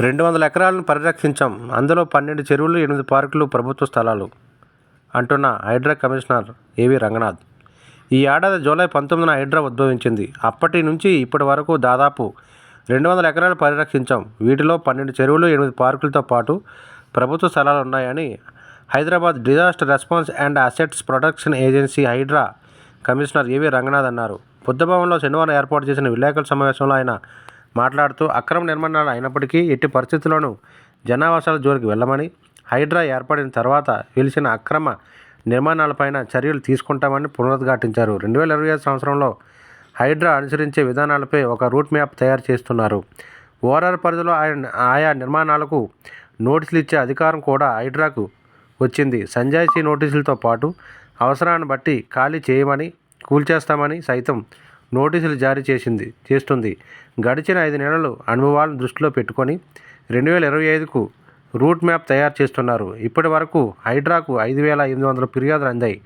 రెండు వందల ఎకరాలను పరిరక్షించాం. అందులో పన్నెండు చెరువులు ఎనిమిది పార్కులు ప్రభుత్వ స్థలాలు అంటున్న హైడ్రా కమిషనర్ ఏవి రంగనాథ్. ఈ ఏడాది జూలై పంతొమ్మిదిన హైడ్రా ఉద్భవించింది. అప్పటి నుంచి ఇప్పటి వరకు దాదాపు రెండు వందల ఎకరాలు పరిరక్షించాం. వీటిలో పన్నెండు చెరువులు ఎనిమిది పార్కులతో పాటు ప్రభుత్వ స్థలాలు ఉన్నాయని Hyderabad disaster response and assets protection agency HYDRAA commissioner AV Ranganath అన్నారు. బుద్ధభవన్లో శనివారం ఏర్పాటు చేసిన విలేకరుల సమావేశంలో ఆయన మాట్లాడుతూ అక్రమ నిర్మాణాలు అయినప్పటికీ ఎట్టి పరిస్థితుల్లోనూ జనావాసాల జోలికి వెళ్ళమని హైడ్రా ఏర్పడిన తర్వాత వెలిసిన అక్రమ నిర్మాణాలపైన చర్యలు తీసుకుంటామని పునరుద్ఘాటించారు. రెండు వేల ఇరవై ఐదు సంవత్సరంలో హైడ్రా అనుసరించే విధానాలపై ఒక రూట్ మ్యాప్ తయారు చేస్తున్నారు. ఓఆర్ఆర్ పరిధిలో ఆయన ఆయా నిర్మాణాలకు నోటీసులు ఇచ్చే అధికారం కూడా హైడ్రాకు వచ్చింది. సంజాయిషీ నోటీసులతో పాటు అవసరాన్ని బట్టి ఖాళీ చేయమని కూల్చేస్తామని సైతం నోటీసులు జారీ చేసింది చేస్తుంది. గడిచిన ఐదు నెలలు అనుభవాలను దృష్టిలో పెట్టుకొని రెండు వేల ఇరవై ఐదుకు రూట్ మ్యాప్ తయారు చేస్తున్నారు. ఇప్పటి వరకు హైడ్రాకు ఐదు వేల ఎనిమిది వందల ఫిర్యాదులు అందాయి.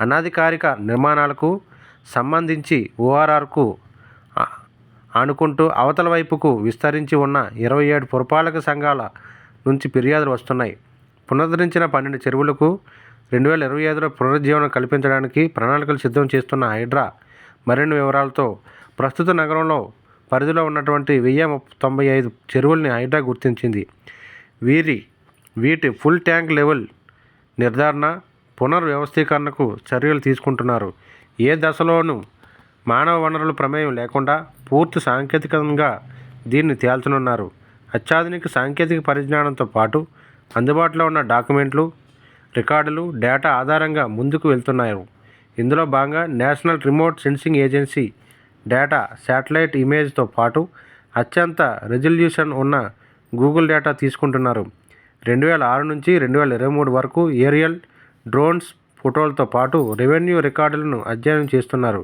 అనాధికారిక నిర్మాణాలకు సంబంధించి ఓఆర్ఆర్కు అనుకుంటూ అవతల వైపుకు విస్తరించి ఉన్న ఇరవై ఏడు పురపాలక సంఘాల నుంచి ఫిర్యాదులు వస్తున్నాయి. పునరుద్ధరించిన పన్నెండు చెరువులకు రెండు వేల ఇరవై ఐదులో పునరుజ్జీవనం కల్పించడానికి ప్రణాళికలు సిద్ధం చేస్తున్న హైడ్రా మరిన్ని వివరాలతో ప్రస్తుత నగరంలో పరిధిలో ఉన్నటువంటి వెయ్యి తొంభై ఐదు చెరువుల్ని హైడ్రా గుర్తించింది. వీరి వీటి ఫుల్ ట్యాంక్ లెవెల్ నిర్ధారణ పునర్వ్యవస్థీకరణకు చర్యలు తీసుకుంటున్నారు. ఏ దశలోనూ మానవ వనరుల ప్రమేయం లేకుండా పూర్తి సాంకేతికంగా దీన్ని తేల్చనున్నారు. అత్యాధునిక సాంకేతిక పరిజ్ఞానంతో పాటు అందుబాటులో ఉన్న డాక్యుమెంట్లు రికార్డులు డేటా ఆధారంగా ముందుకు వెళ్తున్నారు ఇందులో భాగంగా national remote sensing agency data satellite ఇమేజ్తో పాటు అత్యంత రెజల్యూషన్ ఉన్న గూగుల్ డేటా తీసుకుంటున్నారు. రెండు వేల ఆరు నుంచి రెండు వేల ఇరవై మూడు వరకు ఏరియల్ డ్రోన్స్ ఫోటోలతో పాటు రెవెన్యూ రికార్డులను అధ్యయనం చేస్తున్నారు.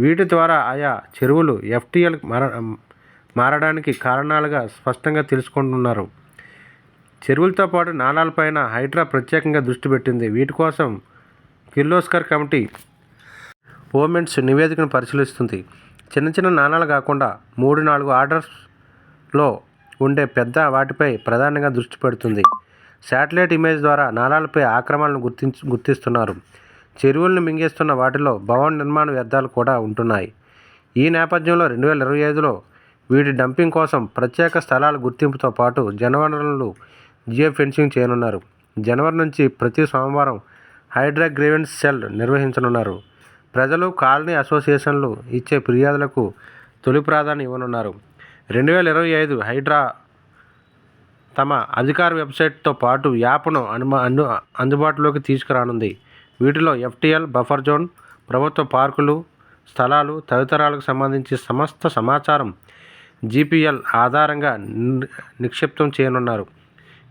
వీటి ద్వారా ఆయా చెరువులు ఎఫ్టీఎల్ మార మారడానికి కారణాలుగా స్పష్టంగా తెలుసుకుంటున్నారు. చెరువులతో పాటు నాళాలపైన హైడ్రా ప్రత్యేకంగా దృష్టి పెట్టింది. వీటి కోసం కిర్లోస్కర్ కమిటీ ఓమెంట్స్ నివేదికను పరిశీలిస్తుంది. చిన్న చిన్న నాణాలు కాకుండా మూడు నాలుగు ఆర్డర్స్లో ఉండే పెద్ద వాటిపై ప్రధానంగా దృష్టి పెడుతుంది. శాటిలైట్ ఇమేజ్ ద్వారా నాళాలపై ఆక్రమణలను గుర్తించి గుర్తిస్తున్నారు. చెరువులను మింగేస్తున్న వాటిలో భవన నిర్మాణ వ్యర్థాలు కూడా ఉంటున్నాయి. ఈ నేపథ్యంలో రెండు వేల ఇరవై ఐదులో వీటి డంపింగ్ కోసం ప్రత్యేక స్థలాల గుర్తింపుతో పాటు జనవనరులు జియో ఫెన్సింగ్ చేయనున్నారు. జనవరి నుంచి ప్రతి సోమవారం హైడ్రా గ్రీవెన్స్ సెల్ నిర్వహించనున్నారు. ప్రజలు కాలనీ అసోసియేషన్లు ఇచ్చే ఫిర్యాదులకు తొలి ప్రాధాన్యం ఇవ్వనున్నారు. రెండు వేల ఇరవై ఐదు హైడ్రా తమ అధికార వెబ్సైట్తో పాటు యాప్ను అను అందు అందుబాటులోకి తీసుకురానుంది. వీటిలో ఎఫ్టీఎల్ బఫర్ జోన్ ప్రభుత్వ పార్కులు స్థలాలు తదితరాలకు సంబంధించి సమస్త సమాచారం జీపీఎల్ ఆధారంగా ని- నిక్షిప్తం చేయనున్నారు.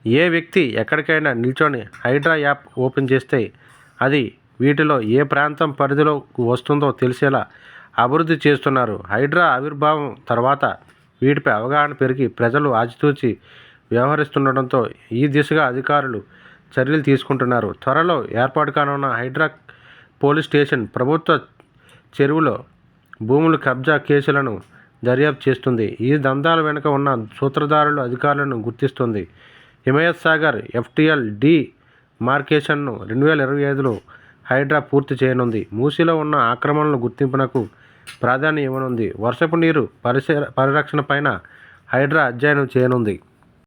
ఏ వ్యక్తి ఎక్కడికైనా నిల్చొని హైడ్రా యాప్ ఓపెన్ చేస్తే అది వీటిలో ఏ ప్రాంతం పరిధిలో వస్తుందో తెలిసేలా అభివృద్ధి చేస్తున్నారు. హైడ్రా ఆవిర్భావం తర్వాత వీటిపై అవగాహన పెరిగి ప్రజలు ఆచితూచి వ్యవహరిస్తుండటంతో ఈ దిశగా అధికారులు చర్యలు తీసుకుంటున్నారు. త్వరలో ఏర్పాటు కానున్న హైడ్రా పోలీస్ స్టేషన్ ప్రభుత్వ చెరువులో భూముల కబ్జా కేసులను దర్యాప్తు చేస్తుంది. ఈ దందాల వెనుక ఉన్న సూత్రధారులు అధికారులను గుర్తిస్తుంది. హిమయత్ సాగర్ ఎఫ్టీఎల్ డి మార్కేషన్ను రెండు వేల ఇరవై ఐదులో హైడ్రా పూర్తి చేయనుంది. మూసీలో ఉన్న ఆక్రమణల గుర్తింపునకు ప్రాధాన్యం ఇవ్వనుంది వర్షపు నీరు పరిసర పరిరక్షణ పైన హైడ్రా అధ్యయనం చేయనుంది.